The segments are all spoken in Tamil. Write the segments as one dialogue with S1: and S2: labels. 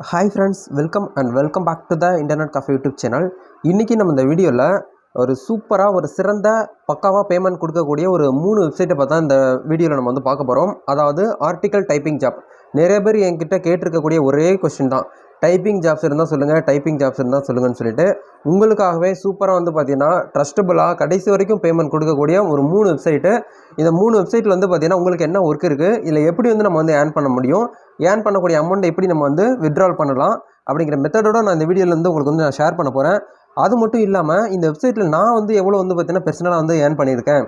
S1: Hi friends welcome and welcome back to the internet coffee YouTube channel இன்றைக்கி நம்ம இந்த வீடியோவில் ஒரு சூப்பராக ஒரு சிறந்த பக்காவாக பேமெண்ட் கொடுக்கக்கூடிய ஒரு மூணு வெப்சைட்டை பார்த்தா இந்த வீடியோவில் நம்ம வந்து பார்க்க போகிறோம் அதாவது ஆர்டிக்கல் டைப்பிங் ஜாப் நிறைய பேர் என்கிட்ட கேட்டிருக்கக்கூடிய ஒரே கொஸ்டின் தான். டைப்பிங் ஜாப்ஸ் இருந்தால் சொல்லுங்கள் டைப்பிங் ஜாப்ஸ் இருந்தால் சொல்லுங்கன்னு சொல்லிட்டு உங்களுக்காகவே சூப்பராக வந்து பார்த்தீங்கன்னா ட்ரஸ்டபுளாக கடைசி வரைக்கும் பேமெண்ட் கொடுக்கக்கூடிய ஒரு மூணு வெப்சைட்டு இந்த மூணு வெப்சைட்டில் வந்து பார்த்தீங்கன்னா உங்களுக்கு என்ன ஒர்க் இருக்குது இல்லை எப்படி வந்து நம்ம வந்து ஏர்ன் பண்ண முடியும் ஏர்ன் பண்ணக்கூடிய அமௌண்ட்டை எப்படி நம்ம வந்து வித்ட்ரால் பண்ணலாம் அப்படிங்கிற மெத்தடோட நான் இந்த வீடியோவில் வந்து உங்களுக்கு வந்து நான் ஷேர் பண்ண போகிறேன் அது மட்டும் இல்லாமல் இந்த வெப்சைட்டில் நான் வந்து எவ்வளோ வந்து பார்த்தீங்கன்னா பர்சனலாக வந்து ஏர்ன் பண்ணியிருக்கேன்.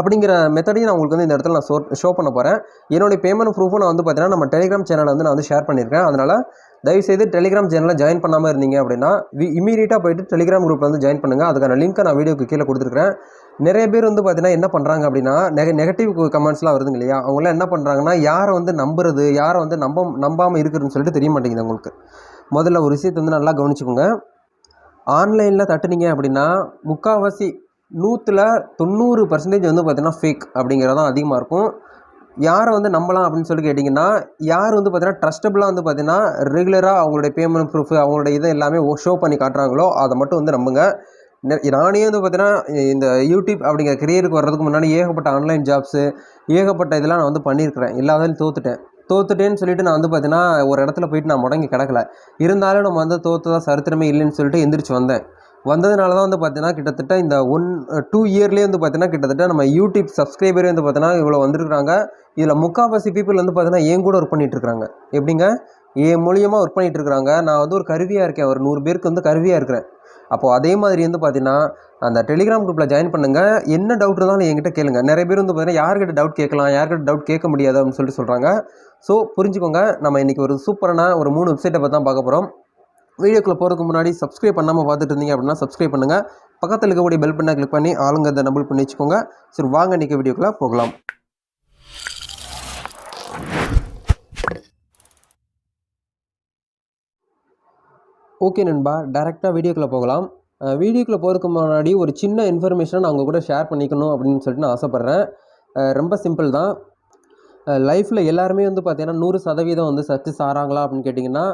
S1: அப்படிங்கிற மெத்தடையும் நான் உங்களுக்கு வந்து இந்த இடத்துல நான் ஷோ ஷோ பண்ண போகிறேன் என்னுடைய பேமெண்ட் ப்ரூஃபும் நான் வந்து பார்த்தீங்கன்னா நம்ம டெலிகிராம் சேனலில் வந்து நான் வந்து ஷேர் பண்ணியிருக்கேன். அதனால் தயவுசெய்து டெலிகிராம் சேனலில் ஜாயின் பண்ணாமல் இருந்தீங்க அப்படின்னா வி இமீடியட்டாக போயிட்டு டெலிகிராம் குரூப்பில் வந்து ஜாயின் பண்ணுங்கள் அதுக்கான லிங்க்கை நான் வீடியோக்கு கீழே கொடுத்துருக்கேன் நிறைய பேர் வந்து பார்த்தீங்கன்னா என்ன பண்ணுறாங்க அப்படின்னா நெக நெகட்டிவ் கமெண்ட்ஸ்லாம் வருதுங்க இல்லையா? அவங்களாம் என்ன பண்ணுறாங்கன்னா யாரை வந்து நம்புறது யாரை வந்து நம்ப நம்பாமல் இருக்குதுன்னு சொல்லிட்டு தெரிய மாட்டேங்குது உங்களுக்கு முதல்ல ஒரு விஷயத்தை வந்து நல்லா கவனிச்சுக்கோங்க. ஆன்லைனில் தட்டுனீங்க அப்படின்னா முக்கால்வாசி நூற்றில் தொண்ணூறு பர்சன்டேஜ் வந்து பார்த்தீங்கன்னா ஃபேக் அப்படிங்கிறது தான் அதிகமாக இருக்கும். யாரை வந்து நம்பலாம் அப்படின்னு சொல்லி கேட்டிங்கன்னா யார் வந்து பார்த்தீங்கன்னா ட்ரஸ்டபுளாக வந்து பார்த்தீங்கன்னா ரெகுலராக அவங்களுடைய பேமெண்ட் ப்ரூஃப் அவங்களுடைய இதை எல்லாமே ஷோ பண்ணி காட்டுறாங்களோ அதை மட்டும் வந்து நம்புங்க. நானே வந்து பார்த்தீங்கன்னா இந்த யூடியூப் அப்படிங்கிற கரியருக்கு வர்றதுக்கு முன்னாடி ஏகப்பட்ட ஆன்லைன் ஜாப்ஸு ஏகப்பட்ட இதெல்லாம் நான் வந்து பண்ணியிருக்கிறேன். எல்லாத்தையும் தோத்துட்டேன். தோத்துட்டேன்னு சொல்லிட்டு நான் வந்து பார்த்தீங்கன்னா ஒரு இடத்துல போயிட்டு நான் முடங்கி கிடக்கல. இருந்தாலும் நம்ம வந்து தோத்ததா சரித்திரமே இல்லைன்னு சொல்லிட்டு எந்திரிச்சு வந்தேன். வந்ததுனால தான் வந்து பார்த்தீங்கன்னா கிட்டத்தட்ட இந்த ஒன் டூ இயர்லேயே வந்து பார்த்தீங்கன்னா கிட்டத்தட்ட நம்ம யூடியூப் சப்ஸ்கிரைபரே வந்து பார்த்தீங்கன்னா இவ்வளோ வந்துருக்குறாங்க. இதில் முக்கால்வாசி பீப்புள் வந்து பார்த்தீங்கன்னா என் கூட ஒர்க் பண்ணிட்டு எப்படிங்க? என் மூலியமாக ஒர்க் பண்ணிகிட்ருக்குறாங்க நான் வந்து ஒரு கருவியாக இருக்கேன். ஒரு நூறு பேருக்கு வந்து கருவியாக இருக்கிறேன். அப்போது அதே மாதிரி வந்து பார்த்தீங்கன்னா அந்த டெலிகிராம் குரூப்பில் ஜாயின் பண்ணுங்கள் என்ன டவுட் இருந்தாலும் என்கிட்ட கேளுங்க. நிறைய பேர் வந்து பார்த்தீங்கன்னா யார்கிட்ட டவுட் கேட்கலாம் யார்கிட்ட டவுட் கேட்க முடியாது அப்படின்னு சொல்லிட்டு சொல்கிறாங்க ஸோ புரிஞ்சுக்கோங்க. நம்ம இன்றைக்கி ஒரு சூப்பரான ஒரு மூணு வெப்சைட்டை பற்றி தான் பார்க்க போகிறோம் வீடியோக்குள்ளே போகிறதுக்கு முன்னாடி சப்ஸ்கிரைப் பண்ணாமல் பார்த்துட்டு இருந்தீங்க அப்படின்னா சப்ஸ்கிரைப் பண்ணுங்கள் பக்கத்தில் இருக்கக்கூடிய பெல் பண்ணை கிளிக் பண்ணி ஆளுங்கிறத நம்பிள் பண்ணி வச்சுக்கோங்க. சரி வாங்க இன்றைக்கி வீடியோக்குள்ளே போகலாம். ஓகே நண்பா டேரெக்டாக வீடியோக்குள்ளே போகலாம். வீடியோக்குள்ளே போகிறதுக்கு முன்னாடி ஒரு சின்ன இன்ஃபர்மேஷனை நான் உங்கள் கூட ஷேர் பண்ணிக்கணும் அப்படின்னு சொல்லிட்டு நான் ஆசைப்பட்றேன். ரொம்ப சிம்பிள் தான். லைஃப்பில் எல்லாருமே வந்து பார்த்தீங்கன்னா நூறு சதவீதம் வந்து சக்ஸஸ் ஆகிறாங்களா அப்படின்னு கேட்டிங்கன்னா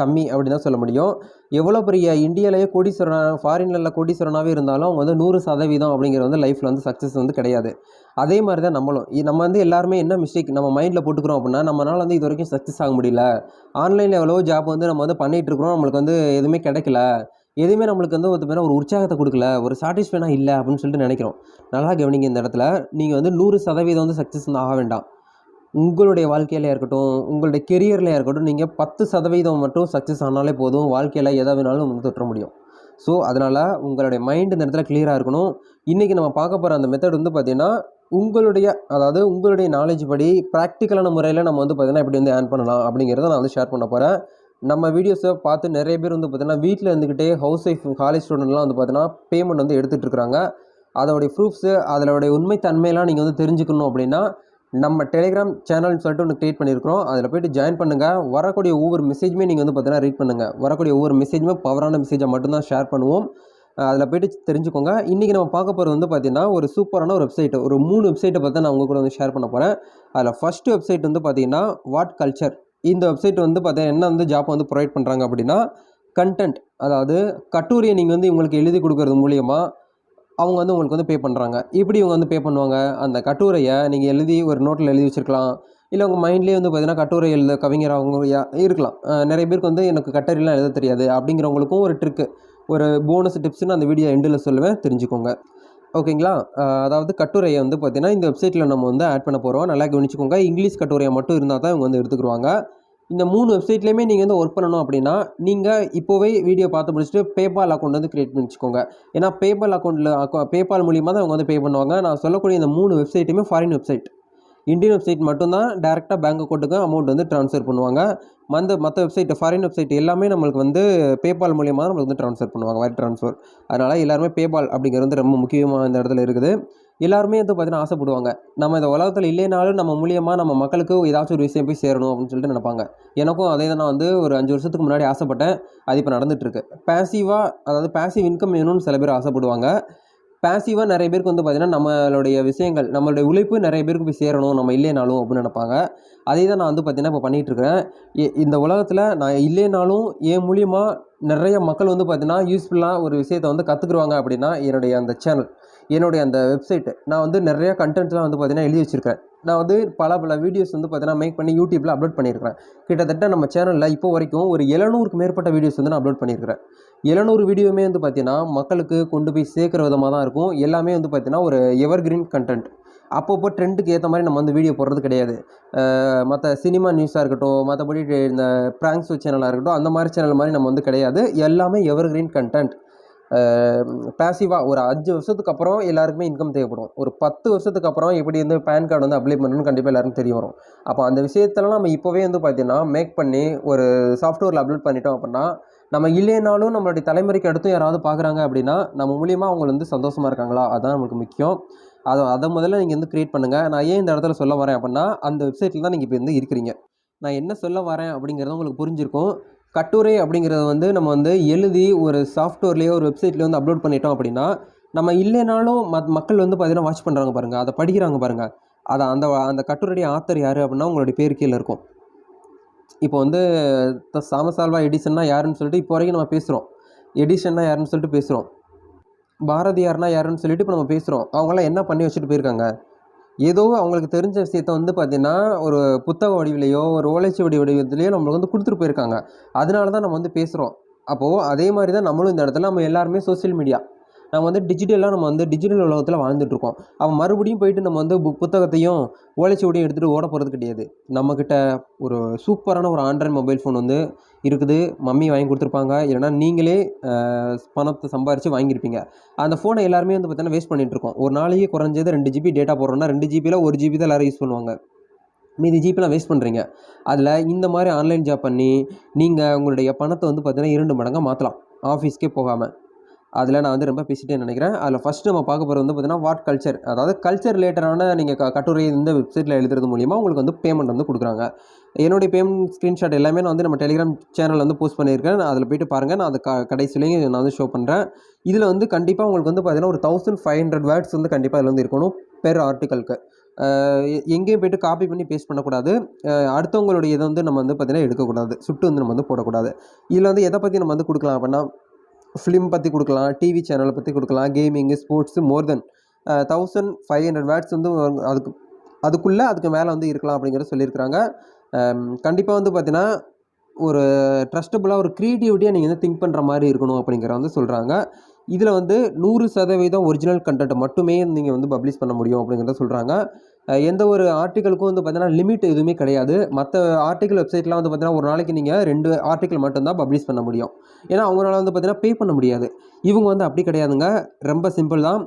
S1: கம்மி அப்படி தான் சொல்ல முடியும். எவ்வளோ பெரிய இந்தியாவிலேயே கோடீஸ்வரன் ஃபாரின்ல கோடீஸ்வரனாகவே இருந்தாலும் அவங்க வந்து நூறு சதவீதம் அப்படிங்கிறது வந்து லைஃப்பில் வந்து சக்ஸஸ் வந்து கிடையாது. அதே மாதிரி தான் நம்மளும். நம்ம வந்து எல்லாருமே என்ன மிஸ்டேக் நம்ம மைண்டில் போட்டுக்கிறோம் அப்படின்னா நம்மளால் வந்து இது வரைக்கும் சக்ஸஸ் ஆக முடியல. ஆன்லைனில் எவ்வளோ ஜாப் வந்து நம்ம வந்து பண்ணிகிட்டு இருக்கிறோம். நம்மளுக்கு வந்து எதுவுமே கிடைக்கல. எதுவுமே நம்மளுக்கு வந்து ஒரு ஒரு உற்சாகத்தை கொடுக்கல. ஒரு சாட்டிஸ்ஃபைனாக இல்லை அப்படின்னு சொல்லிட்டு நினைக்கிறோம். நல்லா கவனிங்க இந்த இடத்துல. நீங்கள் வந்து நூறு சதவீதம் வந்து சக்ஸஸ் ஆக வேண்டாம். உங்களுடைய வாழ்க்கையில இருக்கட்டும் உங்களுடைய கெரியரில் இருக்கட்டும் நீங்கள் பத்து சதவீதம் மட்டும் சக்ஸஸ் ஆனாலே போதும். வாழ்க்கையில் எதை வேணாலும் வந்து தொற்ற முடியும். ஸோ அதனால் உங்களுடைய மைண்ட் இந்த இடத்துல கிளியராக இருக்கணும். இன்றைக்கி நம்ம பார்க்க போகிற அந்த மெத்தட் வந்து பார்த்திங்கன்னா உங்களுடைய அதாவது உங்களுடைய நாலேஜ் படி ப்ராக்டிக்கலான முறையில் நம்ம வந்து பார்த்திங்கன்னா எப்படி வந்து ஏர்ன் பண்ணலாம் அப்படிங்கிறத நான் வந்து ஷேர் பண்ண போகிறேன் நம்ம வீடியோஸை பார்த்து நிறைய பேர் வந்து பார்த்திங்கன்னா வீட்டில் இருந்துக்கிட்டே ஹவுஸ் ஒய்ஃப் காலேஜ் ஸ்டூடெண்ட்லாம் வந்து பார்த்தீங்கன்னா பேமெண்ட் வந்து எடுத்துகிட்டு இருக்கிறாங்க அதோடைய ப்ரூஃப்ஸு அதோடைய உண்மைத்தன்மையெல்லாம் நீங்கள் வந்து தெரிஞ்சுக்கணும் அப்படின்னா நம்ம டெலிகிராம் சேனல்னு சொல்லிட்டு ஒன்று க்ரியேட் பண்ணியிருக்கிறோம். அதில் போயிட்டு ஜாயின் பண்ணுங்கள் வரக்கூடிய ஒவ்வொரு மெசேஜுமே நீங்கள் வந்து பார்த்தீங்கன்னா ரீட் பண்ணுங்கள் வரக்கூடிய ஒவ்வொரு மெசேஜுமே பவரான மெசேஜை மட்டும்தான் ஷேர் பண்ணுவோம். அதில் போயிட்டு தெரிஞ்சுக்கோங்க. இன்றைக்கி நம்ம பார்க்க போகிறது வந்து பார்த்திங்கன்னா ஒரு சூப்பரான ஒரு வெப்சைட் ஒரு மூணு வெப்சைட்டை பார்த்து நான் உங்கள் கூட வந்து ஷேர் பண்ண போகிறேன் அதில் ஃபஸ்ட்டு வெப்சைட் வந்து பார்த்திங்கன்னா வாட் கல்ச்சர் இந்த வெப்சைட் வந்து பார்த்தீங்கன்னா என்ன வந்து ஜாப் வந்து ப்ரொவைட் பண்ணுறாங்க அப்படின்னா கண்டென்ட் அதாவது கட்டுரையை நீங்கள் வந்து இவங்களுக்கு எழுதி கொடுக்கறது மூலியமாக அவங்க வந்து உங்களுக்கு வந்து பே பண்ணுறாங்க இப்படி இவங்க வந்து பே பண்ணுவாங்க. அந்த கட்டுரையை நீங்கள் எழுதி ஒரு நோட்டில் எழுதி வச்சுருக்கலாம். இல்லை உங்கள் மைண்ட்லேயே வந்து பார்த்தீங்கன்னா கட்டுரை எழுத கவிஞர் அவங்க யா- இருக்கலாம் நிறைய பேருக்கு வந்து எனக்கு கட்டுரைலாம் எழுத தெரியாது. அப்படிங்கிறவங்களுக்கும் ஒரு ட்ரிக்கு ஒரு போனஸ் டிப்ஸ்னு அந்த வீடியோ எண்டில் சொல்லுவேன். தெரிஞ்சுக்கோங்க. ஓகேங்களா? அதாவது கட்டுரையை வந்து பார்த்தீங்கன்னா இந்த வெப்சைட்டில் நம்ம வந்து ஆட் பண்ண போகிறோம் நல்லா கவனிச்சுக்கோங்க. இங்கிலீஷ் கட்டுரையை மட்டும் இருந்தால் தான் இவங்க வந்து எடுத்துக்கிடுவாங்க. இந்த மூணு வெப்சைட்லேயுமே நீங்கள் வந்து ஒர்க் பண்ணணும் அப்படின்னா நீங்கள் இப்போவே வீடியோ பார்த்து முடிச்சுட்டு பேபால் அக்கௌண்ட் வந்து க்ரியேட் பண்ணி வச்சுக்கோங்க ஏன்னா பேபால் அக்கௌண்ட்டில் பேபால் மூலியமாக தான் அவங்க வந்து பே பண்ணுவாங்க. நான் சொல்லக்கூடிய இந்த மூணு வெப்சைட்டுமே ஃபாரின் வெப்சைட் இந்தியன் வெப்சைட் மட்டும்தான் டேரெக்டாக பேங்க் அக்கௌண்ட்டுக்கு அமௌண்ட் வந்து ட்ரான்ஸ்ஃபர் பண்ணுவாங்க. மந்த மற்ற வெப்சைட் ஃபாரின் வெப்சைட் எல்லாமே நம்மளுக்கு வந்து பேபால் மூலியமாக தான் நம்மளுக்கு வந்து ட்ரான்ஸ்ஃபர் பண்ணுவாங்க வயர் ட்ரான்ஸ்ஃபர் அதனால் எல்லாருமே பேபால் அப்படிங்கிறது வந்து ரொம்ப முக்கியமாக இந்த இடத்துல இருக்குது. எல்லாருமே வந்து பார்த்தீங்கன்னா ஆசைப்படுவாங்க. நம்ம இந்த உலகத்தில் இல்லைனாலும் நம்ம மூலியமாக நம்ம மக்களுக்கு ஏதாச்சும் ஒரு விஷயம் போய் சேரணும் அப்படின்னு சொல்லிட்டு நினைப்பாங்க. எனக்கும் அதே தான் நான் வந்து ஒரு அஞ்சு வருஷத்துக்கு முன்னாடி ஆசைப்பட்டேன். அது இப்போ நடந்துகிட்ருக்கு பேசிவாக அதாவது பேசிவ் இன்கம் வேணும்னு சில பேர் ஆசைப்படுவாங்க. பேசிவாக நிறைய பேருக்கு வந்து பார்த்தீங்கன்னா நம்மளுடைய விஷயங்கள் நம்மளுடைய உழைப்பு நிறைய பேருக்கு போய் சேரணும் நம்ம இல்லைனாலும் அப்படின்னு நினைப்பாங்க. அதே தான் நான் வந்து பார்த்திங்கன்னா இப்போ பண்ணிகிட்ருக்கிறேன் இந்த உலகத்தில் நான் இல்லைனாலும் என் மூலியமாக நிறைய மக்கள் வந்து பார்த்தீங்கன்னா யூஸ்ஃபுல்லாக ஒரு விஷயத்தை வந்து கற்றுக்குருவாங்க அப்படின்னா என்னுடைய அந்த சேனல் என்னுடைய அந்த வெப்சைட்டு நான் வந்து நிறைய கண்டென்ட்லாம் வந்து பார்த்திங்கன்னா எழுதி வச்சுருக்கேன் நான் வந்து பல பல வீடியோஸ் வந்து பார்த்தீங்கன்னா மேக் பண்ணி யூடியூப்பில் அப்லோட் பண்ணியிருக்கிறேன். கிட்டத்தட்ட நம்ம சேனலில் இப்போ வரைக்கும் ஒரு எழுநூறுக்கு மேற்பட்ட வீடியோஸ் வந்து நான் அப்லோட் பண்ணியிருக்கிறேன். எழுநூறு வீடியோவுமே வந்து பார்த்தீங்கன்னா மக்களுக்கு கொண்டு போய் சேர்க்குற விதமாக தான் இருக்கும். எல்லாமே வந்து பார்த்தீங்கன்னா ஒரு எவர் கிரீன் கண்டென்ட் அப்பப்போ ட்ரெண்டுக்கு ஏற்ற மாதிரி நம்ம வந்து வீடியோ போடுறது கிடையாது. மற்ற சினிமா நியூஸாக இருக்கட்டும் மற்றபடி இந்த ப்ராங்க்ஸ் சேனலாக இருக்கட்டும் அந்த மாதிரி சேனல் மாதிரி நம்ம வந்து கிடையாது. எல்லாமே எவர் கிரீன் கண்டென்ட் பேசிவாக ஒரு அஞ்சு வருஷத்துக்கு அப்புறம் எல்லாருக்குமே இன்கம் தேவைப்படும். ஒரு பத்து வருஷத்துக்கு அப்புறம் எப்படி வந்து பேன் கார்டு வந்து அப்ளை பண்ணணும்னு கண்டிப்பாக எல்லாருக்கும் தெரிய வரும். அப்போ அந்த விஷயத்தெல்லாம் நம்ம இப்போவே வந்து பார்த்தீங்கன்னா மேக் பண்ணி ஒரு சாஃப்ட்வேரில் அப்லோட் பண்ணிட்டோம் அப்படின்னா நம்ம இல்லைனாலும் நம்மளுடைய தலைமுறைக்கு அடுத்தும் யாராவது பார்க்குறாங்க அப்படின்னா நம்ம மூலியமாக அவங்க வந்து சந்தோஷமாக இருக்காங்களா? அதுதான் நமக்கு முக்கியம். அதை அதை முதல்ல நீங்கள் வந்து க்ரியேட் பண்ணுங்கள் நான் ஏன் இந்த இடத்துல சொல்ல வரேன் அப்படின்னா அந்த வெப்சைட்டில் தான் நீங்கள் இப்போ வந்து இருக்கிறீங்க. நான் என்ன சொல்ல வரேன் அப்படிங்கிறது உங்களுக்கு புரிஞ்சிருக்கும். கட்டுரை அப்படிங்கிறத வந்து நம்ம வந்து எழுதி ஒரு சாஃப்ட்வேர்லேயோ ஒரு வெப்சைட்லேயோ வந்து அப்லோட் பண்ணிட்டோம் அப்படின்னா நம்ம இல்லைனாலும் மத் மக்கள் வந்து பார்த்தீங்கன்னா வாட்ச் பண்ணுறாங்க பாருங்கள் அதை படிக்கிறாங்க பாருங்கள் அதை அந்த அந்த கட்டுரையுடைய ஆத்தர் யார் அப்படின்னா உங்களுடைய பேர் கீழே இருக்கும். இப்போ வந்து த எடிசன்னா யாருன்னு சொல்லிட்டு இப்போ வரைக்கும் நம்ம பேசுகிறோம் எடிசன்னா யாருன்னு சொல்லிட்டு பேசுகிறோம் பாரதியார்னா யாருன்னு சொல்லிட்டு இப்போ நம்ம பேசுகிறோம் அவங்களாம் என்ன பண்ணி வச்சுட்டு போயிருக்காங்க? ஏதோ அவங்களுக்கு தெரிஞ்ச விஷயத்த வந்து பார்த்தீங்கன்னா ஒரு புத்தக வடிவிலையோ ஒரு ஓலைச்சுவடி வடிவத்திலையோ நம்மளுக்கு வந்து கொடுத்துட்டு போயிருக்காங்க. அதனால தான் நம்ம வந்து பேசுகிறோம் அப்போது அதே மாதிரி தான் நம்மளும் இந்த இடத்துல நம்ம எல்லாருமே சோஷியல் மீடியா நம்ம வந்து டிஜிட்டலாக நம்ம வந்து டிஜிட்டல் உலகத்தில் வாழ்ந்துட்டுருக்கோம் அவன் மறுபடியும் போயிட்டு நம்ம வந்து புக் புத்தகத்தையும் ஓலைச்சுவடியும் எடுத்துகிட்டு ஓட போகிறது கிடையாது. நம்மக்கிட்ட ஒரு சூப்பரான ஒரு ஆண்ட்ராய்ட் மொபைல் ஃபோன் வந்து இருக்குது மம்மி வாங்கி கொடுத்துருப்பாங்க. இல்லைன்னா நீங்களே பணத்தை சம்பாரித்து வாங்கியிருப்பீங்க. அந்த ஃபோனை எல்லாருமே வந்து பார்த்தீங்கன்னா வேஸ்ட் பண்ணிட்டு இருக்கோம் ஒரு நாளைக்கு குறைஞ்சது ரெண்டு ஜிபி டேட்டா போடுறோம்னா ரெண்டு ஜிபியில் ஒரு ஜிபி தான் எல்லாரும் யூஸ் பண்ணுவாங்க. மீதி ஜிபிலாம் வேஸ்ட் பண்ணுறீங்க அதில் இந்த மாதிரி ஆன்லைன் ஜாப் பண்ணி நீங்கள் உங்களுடைய பணத்தை வந்து பார்த்தீங்கன்னா இரண்டு மடங்காக மாற்றலாம் ஆஃபீஸ்க்கே போகாமல் அதில் நான் வந்து ரொம்ப பேசிட்டே நினைக்கிறேன். அதில் ஃபஸ்ட்டு நம்ம பார்க்க போகிறது வந்து பார்த்தீங்கன்னா வாட் கல்ச்சர் அதாவது கல்ச்சர் ரிலேட்டடான நீங்கள் க கட்டுரை இந்த வெப்சைட்டில் எழுதுறது மூலிமா உங்களுக்கு வந்து பேமெண்ட் வந்து கொடுக்குறாங்க. என்னுடைய பேமெண்ட் ஸ்க்ரீன்ஷாட் எல்லாமே நான் வந்து நம்ம டெலிகிராம் சேனலில் வந்து போஸ்ட் பண்ணியிருக்கேன். நான் அதில் போயிட்டு பாருங்கள் நான் அது க கடைசிலையும் நான் வந்து ஷோ பண்ணுறேன் இதில் வந்து கண்டிப்பாக உங்களுக்கு வந்து பார்த்தீங்கன்னா ஒரு தௌசண்ட் ஃபைவ் ஹண்ட்ரட் வேர்ட்ஸ் வந்து கண்டிப்பாக இதில் வந்து இருக்கணும் பெர் ஆர்டிக்கலுக்கு எங்கேயும் போயிட்டு காப்பி பண்ணி பேஸ்ட் பண்ணக்கூடாது. அடுத்தவங்களுடைய இதை வந்து நம்ம வந்து பார்த்தீங்கன்னா எடுக்கக்கூடாது. சுட்டு வந்து நம்ம வந்து போடக்கூடாது. இதில் வந்து எதை பற்றி நம்ம வந்து கொடுக்கலாம் அப்படின்னா ஃபிலிம் பற்றி கொடுக்கலாம் டிவி சேனலை பற்றி கொடுக்கலாம் gaming sports more than thousand five hundred words வந்து அதுக்கு அதுக்குள்ளே அதுக்கு மேலே வந்து இருக்கலாம் அப்படிங்கிறத சொல்லியிருக்கிறாங்க. கண்டிப்பாக வந்து பார்த்தீங்கன்னா ஒரு ட்ரஸ்டபுளாக ஒரு க்ரியேட்டிவிட்டியாக நீங்கள் வந்து திங்க் பண்ணுற மாதிரி இருக்கணும் அப்படிங்கிற வந்து சொல்கிறாங்க இதில் வந்து நூறு சதவீதம் ஒரிஜினல் கண்டென்ட் மட்டுமே நீங்கள் வந்து பப்ளிஷ் பண்ண முடியும் அப்படிங்கிறத சொல்கிறாங்க எந்த ஒரு ஆர்டிக்கலுக்கும் வந்து பார்த்தீங்கன்னா லிமிட் எதுவுமே கிடையாது. மற்ற ஆர்டிக்கல் வெப்சைட்லாம் வந்து பார்த்தீங்கன்னா ஒரு நாளைக்கு நீங்கள் ரெண்டு ஆர்டிக்கல் மட்டும்தான் பப்ளிஷ் பண்ண முடியும். ஏன்னா அவங்களால வந்து பார்த்தீங்கன்னா பே பண்ண முடியாது. இவங்க வந்து அப்படி கிடையாதுங்க. ரொம்ப சிம்பிள் தான்.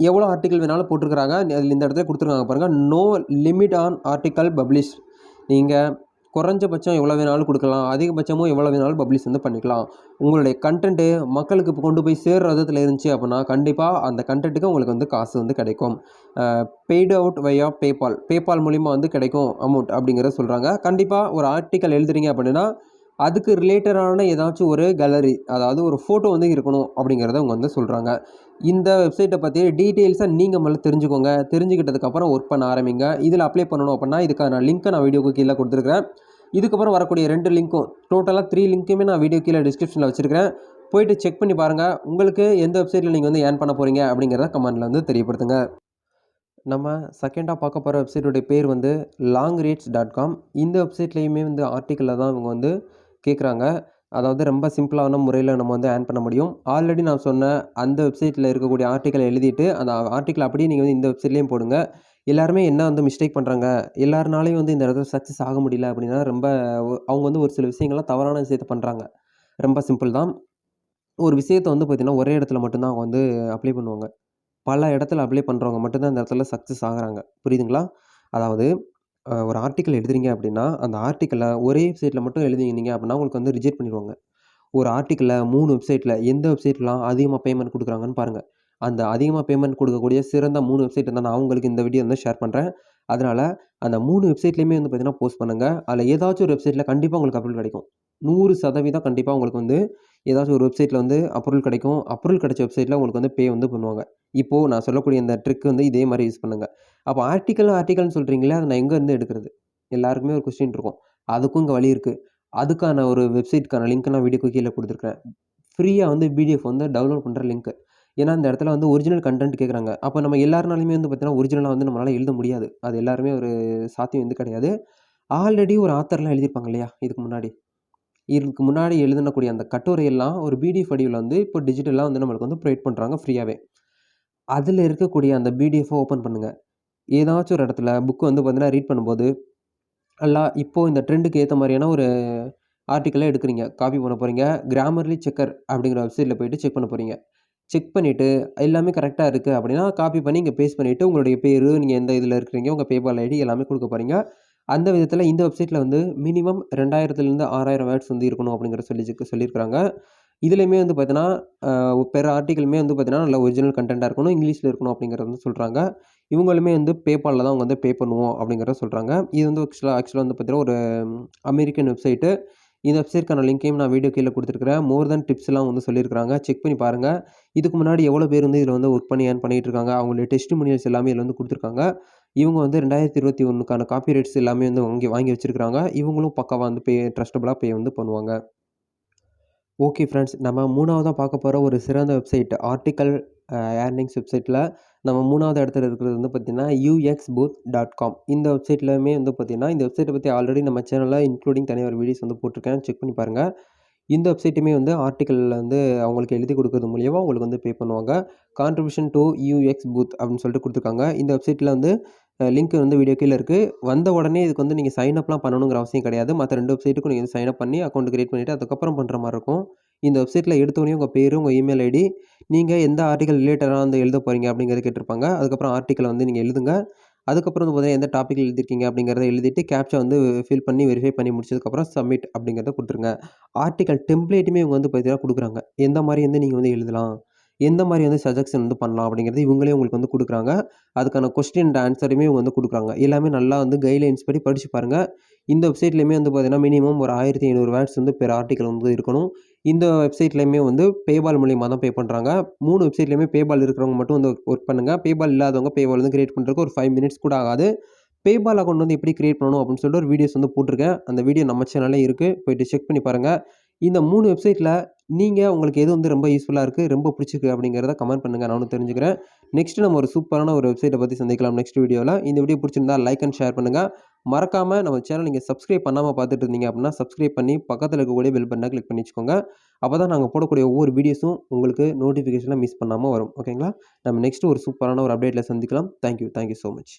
S1: எவ்வளோ ஆர்டிக்கல் வேணாலும் போட்டிருக்கிறாங்க. அதில் இந்த இடத்துல கொடுத்துருக்காங்க பாருங்கள் no limit on article publish நீங்கள் குறைஞ்சபட்சம் எவ்வளோ வேணாலும் கொடுக்கலாம். அதிகபட்சமும் எவ்வளோ வேணாலும் பப்ளிஷ் வந்து பண்ணிக்கலாம். உங்களுடைய கண்டென்ட்டு மக்களுக்கு இப்போ கொண்டு போய் சேர்ற விதத்தில் இருந்துச்சு அப்படின்னா கண்டிப்பாக அந்த கண்டென்ட்டுக்கு உங்களுக்கு வந்து காசு வந்து கிடைக்கும். Paid out via PayPal PayPal மூலிமா வந்து கிடைக்கும் அமௌண்ட் அப்படிங்கிறத சொல்கிறாங்க கண்டிப்பாக ஒரு ஆர்டிக்கல் எழுதுறீங்க அப்படின்னா அதுக்கு ரிலேட்டடான ஏதாச்சும் ஒரு கேலரி அதாவது ஒரு ஃபோட்டோ வந்து இருக்கணும் அப்படிங்கிறத அவங்க வந்து சொல்கிறாங்க இந்த வெப்சைட்டை பற்றி டீட்டெயில்ஸாக நீங்கள் முதல்ல தெரிஞ்சுக்கோங்க. தெரிஞ்சுக்கிட்டதுக்கப்புறம் ஒர்க் பண்ண ஆரம்பிங்க. இதில் அப்ளை பண்ணணும் அப்படின்னா இதுக்கான லிங்க்கை நான் வீடியோக்கு கீழே கொடுத்துருக்கேன் இதுக்கப்புறம் வரக்கூடிய ரெண்டு லிங்க்கும் டோட்டலாக த்ரீ லிங்க்குமே நான் வீடியோ கீழே டிஸ்கிரிப்ஷனில் வச்சுருக்கிறேன். போயிட்டு செக் பண்ணி பாருங்கள் உங்களுக்கு எந்த வெப்சைட்டில் நீங்கள் வந்து ஏர்ன் பண்ண போகிறீங்க அப்படிங்கிறத கமெண்ட்டில் வந்து தெரியப்படுத்துங்க. நம்ம செகண்டாக பார்க்க போகிற வெப்சைட்டுடைய பேர் வந்து லாங் ரீட்ஸ் டாட் காம் இந்த வெப்சைட்லேயுமே வந்து ஆர்டிக்கலில் தான் இவங்க வந்து கேட்குறாங்க. அதாவது ரொம்ப சிம்பிளான முறையில் நம்ம வந்து ஏர்ன் பண்ண முடியும். ஆல்ரெடி நான் சொன்ன அந்த வெப்சைட்டில் இருக்கக்கூடிய ஆர்டிக்கலை எழுதிட்டு அந்த ஆர்டிக்கல் அப்படியே நீங்கள் வந்து இந்த வெப்சைட்லேயும் போடுங்க. எல்லாருமே என்ன வந்து மிஸ்டேக் பண்ணுறாங்க எல்லாருனாலையும் வந்து இந்த இடத்துல சக்ஸஸ் ஆக முடியல அப்படின்னா ரொம்ப அவங்க வந்து ஒரு சில விஷயங்கள்லாம் தவறான விஷயத்தை பண்ணுறாங்க ரொம்ப சிம்பிள் தான். ஒரு விஷயத்தை வந்து பார்த்திங்கன்னா ஒரே இடத்துல மட்டும்தான் அவங்க வந்து அப்ளை பண்ணுவாங்க. பல இடத்துல அப்ளை பண்ணுறவங்க மட்டும்தான் இந்த இடத்துல சக்ஸஸ் ஆகுறாங்க. புரியுதுங்களா? அதாவது ஒரு ஆர்டிக்கல் எழுதுறீங்க அப்படின்னா அந்த ஆர்டிக்கலை ஒரே வெப்சைட்டில் மட்டும் எழுதிங்க அப்படின்னா உங்களுக்கு வந்து ரிஜெக்ட் பண்ணிடுவாங்க. ஒரு ஆர்டிக்கலில் மூணு வெப்சைட்டில் எந்த வெப்சைட்லாம் அதிகமாக பேமெண்ட் கொடுக்குறாங்கன்னு பாருங்கள் அந்த அதிகமாக பேமெண்ட் கொடுக்கக்கூடிய சிறந்த மூணு வெப்சைட் தான் நான் உங்களுக்கு இந்த வீடியோ வந்து ஷேர் பண்ணுறேன் அதனால் அந்த மூணு வெப்சைட்லேயுமே வந்து பார்த்தீங்கன்னா போஸ்ட் பண்ணுங்கள் அதில் ஏதாச்சும் ஒரு வெப்சைட்டில் கண்டிப்பாக உங்களுக்கு அப்ரூவல் கிடைக்கும். நூறு சதவீதம் கண்டிப்பாக உங்களுக்கு வந்து ஏதாச்சும் ஒரு வெப்சைட்டில் வந்து அப்ரூவல் கிடைக்கும். அப்ரூவல் கிடைச்ச வெப்சைட்டில் உங்களுக்கு வந்து பே வந்து பண்ணுவாங்க. இப்போது நான் சொல்லக்கூடிய இந்த ட்ரிக் வந்து இதே மாதிரி யூஸ் பண்ணுங்கள் அப்போ ஆர்டிக்கல் ஆர்டிக்கல்னு சொல்கிறீங்களே அதை நான் எங்கேருந்து எடுக்கிறது? எல்லாருக்குமே ஒரு கொஸ்டின் இருக்கும். அதுக்கும் இங்கே வழி இருக்குது அதுக்கான ஒரு வெப்சைட்டுக்கான லிங்க் நான் வீடியோக்கு கீழே கொடுத்துருக்கேன் ஃப்ரீயாக வந்து பிடிஎஃப் வந்து டவுன்லோட் பண்ணுற லிங்க் ஏன்னா அந்த இடத்துல வந்து ஒரிஜினல் கண்டென்ட் கேட்குறாங்க அப்போ நம்ம எல்லாருனாலுமே வந்து பார்த்தீங்கன்னா ஒரிஜினலாக வந்து நம்மளால் எழுத முடியாது. அது எல்லாருமே ஒரு சாத்தியம் வந்து கிடையாது. ஆல்ரெடி ஒரு ஆத்தர்லாம் எழுதியிருப்பாங்க இல்லையா? இதுக்கு முன்னாடி. இதுக்கு முன்னாடி எழுதினக்கூடிய அந்த கட்டுரையெல்லாம் ஒரு பிடிஎஃப் வடிவில் வந்து இப்போ டிஜிட்டலாக வந்து நம்மளுக்கு வந்து ப்ரொவைட் பண்ணுறாங்க ஃப்ரீயாகவே அதில் இருக்கக்கூடிய அந்த பிடிஎஃப்பை ஓப்பன் பண்ணுங்கள் ஏதாச்சும் ஒரு இடத்துல புக்கு வந்து பார்த்தீங்கன்னா ரீட் பண்ணும்போது எல்லாம் இப்போது இந்த ட்ரெண்டுக்கு ஏற்ற மாதிரியான ஒரு ஆர்டிக்கலை எடுக்கிறீங்க. காப்பி பண்ண போகிறீங்க கிராமர்லி செக்கர் அப்படிங்கிற வெப்சைட்டில் போயிட்டு செக் பண்ண போகிறீங்க செக் பண்ணிவிட்டு எல்லாமே கரெக்டாக இருக்குது அப்படின்னா காப்பி பண்ணி இங்கே பேஸ்ட் பண்ணிவிட்டு உங்களுடைய பேர் நீங்கள் எந்த இதில் இருக்கிறீங்க உங்கள் பேபால் ஐடி எல்லாமே கொடுக்க போகிறீங்க அந்த விதத்தில் இந்த வெப்சைட்டில் வந்து மினிமம் ரெண்டாயிரத்துலேருந்து ஆறாயிரம் வேர்ட்ஸ் வந்து இருக்கணும் அப்படிங்கிற சொல்லி சொல்லியிருக்கிறாங்க. இதுலேயுமே வந்து பார்த்தீங்கன்னா பெற ஆர்டிக்கலுமே வந்து பார்த்தீங்கன்னா நல்ல ஒரிஜினல் கண்டென்ட்டாக இருக்கணும் இங்கிலீஷில் இருக்கணும் அப்படிங்கிறத வந்து சொல்கிறாங்க இவங்களுமே வந்து பேபாலில் தான் அவங்க வந்து பே பண்ணுவோம் அப்படிங்கிறத சொல்கிறாங்க இது வந்து ஆக்சுவலாக ஆக்சுவலாக வந்து பார்த்தீங்கன்னா ஒரு அமெரிக்கன் வெப்சைட்டு இந்த வெப்சைட்க்கான லிங்க்கையும் நான் வீடியோ கீழே கொடுத்துருக்குறேன். மோர் தென் டிப்ஸ்லாம் வந்து சொல்லியிருக்காங்க செக் பண்ணி பாருங்கள் இதுக்கு முன்னாடி எவ்வளோ பேர் வந்து இதில் வந்து ஒர்க் பண்ணி ஏன் பண்ணிகிட்டு இருக்காங்க. அவங்களுடைய டெஸ்ட் மணியல்ஸ் எல்லாமே இதில் வந்து கொடுத்துருக்காங்க. இவங்க வந்து ரெண்டாயிரத்தி இருபத்தி ஒன்றுக்கான காப்பி ரைட்ஸ் எல்லாமே வந்து வாங்கி வாங்கி வச்சுருக்காங்க இவங்களும் பக்காவாக வந்து பே ட்ரஸ்டபுளாக பே வந்து பண்ணுவாங்க. ஓகே ஃப்ரெண்ட்ஸ் நம்ம மூணாவதாக பார்க்க போகிற ஒரு சிறந்த வெப்சைட் ஆர்டிக்கல் ஏர்னிங்ஸ் வெப்சைட்டில் நம்ம மூணாவது இடத்துல இருக்கிறது வந்து பார்த்திங்கன்னா யூஎக்ஸ் பூத் டாட் காம் இந்த வெப்சைட்லையுமே வந்து பார்த்திங்கன்னா இந்த வெப்சைட்டை பற்றி ஆல்ரெடி நம்ம சேனலில் இன்க்ளூடிங் தனியாக ஒரு வீடியோஸ் வந்து போட்டிருக்கேன். செக் பண்ணி பாருங்கள் இந்த வெப்சைட்டுமே வந்து ஆர்டிக்கலில் வந்து அவங்களுக்கு எழுதி கொடுக்கறது மூலியமாக அவங்களுக்கு வந்து பே பண்ணுவாங்க. கான்ட்ரிபியூஷன் டு யூஎக்ஸ் பூத் அப்படின்னு சொல்லிட்டு கொடுத்துருக்காங்க. இந்த வெப்சைட்டில் வந்து லிங்க் வந்து வீடியோ கீழே இருக்குது வந்த உடனே இதுக்கு வந்து நீங்கள் சைன் அப்லாம் பண்ணணுங்கிற அவசியம் கிடையாது. மற்ற ரெண்டு வெப்சைட்டுக்கும் நீங்கள் சைன் அப் பண்ணி அக்கௌண்ட் கிரியேட் பண்ணிவிட்டு அதுக்கப்புறம் பண்ணுற மாதிரி இருக்கும். இந்த வெப்சைட்டில் எடுத்தோடனே உங்கள் பேர் உங்கள் இமெயில் ஐடி நீங்கள் எந்த ஆர்டிக்கல் ரிலேட்டடாக வந்து எழுத போகிறீங்க அப்படிங்கிறத கேட்டிருப்பாங்க. அதுக்கப்புறம் ஆர்டிக்கல் வந்து நீங்கள் எழுதுங்க. அதுக்கப்புறம் வந்து பார்த்தீங்கன்னா எந்த டாப்பிக் எழுதிருக்கீங்க அப்படிங்கிறத எழுதிட்டு கேப்ச்சா வந்து ஃபில் பண்ணி வெரிஃபை பண்ணி முடிச்சதுக்கப்புறம் சப்மிட் அப்படிங்கிறத கொடுத்துருங்க. ஆர்டிக்கல் டெம்ப்ளேட்டுமே இவங்க வந்து பார்த்தீங்கன்னா கொடுக்குறாங்க. எந்த மாதிரி வந்து நீங்கள் வந்து எழுதலாம்? எந்த மாதிரி வந்து சஜெக்ஷன் வந்து பண்ணலாம் அப்படிங்கிறது இவங்களே உங்களுக்கு வந்து கொடுக்குறாங்க. அதுக்கான கொஸ்டின் ஆன்சருமே இவங்க வந்து கொடுக்குறாங்க. எல்லாமே நல்லா வந்து கைட்லைன்ஸ் படி படித்து பாருங்கள் இந்த வெப்சைட்லேயுமே வந்து பார்த்தீங்கன்னா மினிமம் ஒரு ஆயிரத்தி ஐநூறு வேர்ட்ஸ் வந்து பெர் ஆர்டிக்கல் வந்து இருக்கணும். இந்த வெப்சைட்லேயுமே வந்து பேபால் மூலியமாக தான் பே பண்ணுறாங்க மூணு வெப்சைட்லேயுமே பேபால் இருக்கிறவங்க மட்டும் வந்து ஒர்க் பண்ணுங்கள் பேபால் இல்லாதவங்க பேபால் வந்து கிரியேட் பண்ணுறதுக்கு ஒரு ஃபைவ் மினிட்ஸ் கூட ஆகாது. பேபால் அக்கௌண்ட் வந்து எப்படி கிரியேட் பண்ணணும் அப்படின்னு சொல்லிட்டு ஒரு வீடியோஸ் வந்து போட்டிருக்கேன். அந்த வீடியோ நம்ம சேனலே இருக்குது போயிட்டு செக் பண்ணி பாருங்கள் இந்த மூணு வெப்சைட்டில் நீங்கள் உங்களுக்கு எது வந்து ரொம்ப யூஸ்ஃபுல்லாக இருக்குது ரொம்ப பிடிச்சிருக்கு அப்படிங்கிறத கமெண்ட் பண்ணுங்கள் நானும் தெரிஞ்சுக்கிறேன். நெக்ஸ்ட்டு நம்ம ஒரு சூப்பரான ஒரு வெப்சைட்டை பற்றி சந்திக்கலாம் நெக்ஸ்ட் வீடியோவில் இந்த வீடியோ பிடிச்சிருந்தா லைக் அண்ட் ஷேர் பண்ணுங்கள் மறக்காமல் நம்ம சேனல் நீங்கள் சப்ஸ்கிரைப் பண்ணாமல் பார்த்துட்டு இருந்தீங்க அப்படின்னா சப்ஸ்கிரைப் பண்ணி பக்கத்தில் இருக்கக்கூடிய பெல் பட்டனை கிளிக் பண்ணி வச்சுக்கோங்க. அப்போ தான் நாங்கள் போடக்கூடிய ஒவ்வொரு வீடியோஸும் உங்களுக்கு நோட்டிஃபிகேஷனாக மிஸ் பண்ணாமல் வரும். ஓகேங்களா நம்ம நெக்ஸ்ட்டு ஒரு சூப்பரான ஒரு அப்டேட்டில் சந்திக்கலாம். Thank you thank you so much